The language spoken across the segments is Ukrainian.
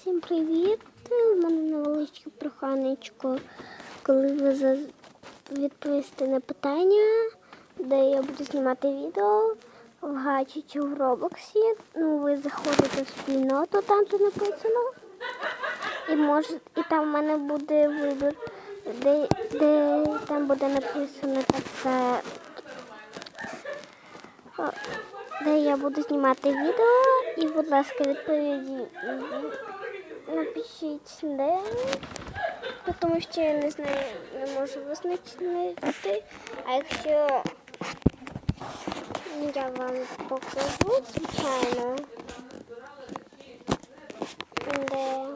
Всім привіт! У мене невеличке проханечко, коли ви відповісте на питання, де я буду знімати відео в Гачі чи в Роблоксі. Ну, ви заходите в спільноту, там де написано. І може, і там в мене буде вибір, де, де там буде написано о, де я буду знімати відео. І, будь ласка, відповіді напишіть де. Тому що я не знаю, не можу визначити. А якщо я вам покажу, звичайно, де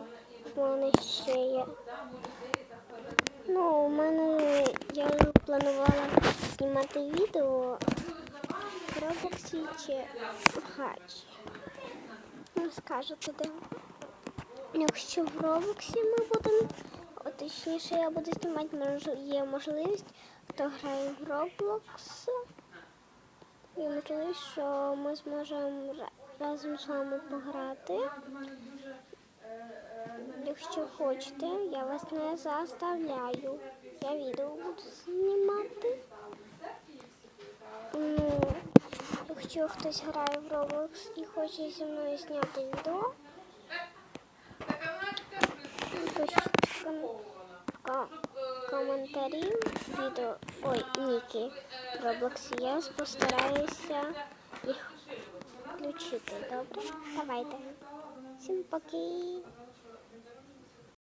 в мене ще є. Ну, у мене я планувала знімати відео в Роблоксі чи Гачі. Ну, скажете, де. Якщо в Роблоксі ми будемо, точніше, я буду знімати, є можливість, хто грає в Roblox. Є можливість, що ми зможемо разом з вами пограти. Якщо хочете, я вас не заставляю. Я відео буду знімати. Ну, якщо хтось грає в Roblox і хоче зі мною зняти відео, коментарі відео. Ой, Ніки Роблокс. Я постараюся їх включити. Добре? Давайте. Всім поки.